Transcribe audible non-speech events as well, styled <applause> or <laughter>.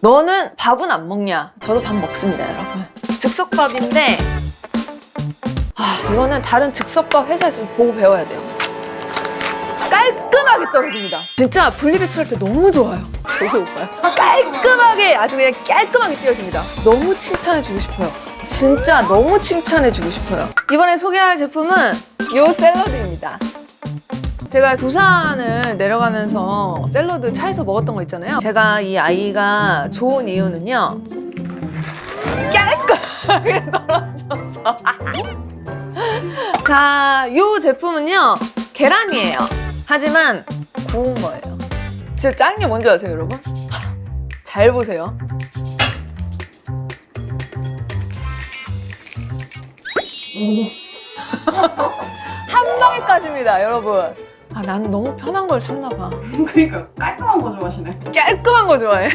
너는 밥은 안 먹냐? 저도 밥 먹습니다, 여러분. 즉석밥인데, 아, 이거는 다른 즉석밥 회사에서 보고 배워야 돼요. 깔끔하게 떨어집니다. 진짜 분리배출할 때 너무 좋아요. <laughs> 저서 오빠요. 깔끔하게, 아주 그냥 깔끔하게 띄어집니다. 너무 칭찬해주고 싶어요. 진짜 너무 칭찬해주고 싶어요. 이번에 소개할 제품은 요 샐러드입니다. 제가 부산을 내려가면서 샐러드 차에서 먹었던 거 있잖아요. 제가 이 아이가 좋은 이유는요. 깔끔하게 <laughs> 떨어져서. 자, 이 제품은요. 계란이에요. 하지만 구운 거예요. 진짜 짱인 게 뭔지 아세요, 여러분? 잘 보세요. <laughs> 한 방에까지입니다, 여러분. 아, 나는 너무 편한 걸 찾나 봐. <laughs> 그러니까 깔끔한 거 좋아하시네. 깔끔한 거 좋아해.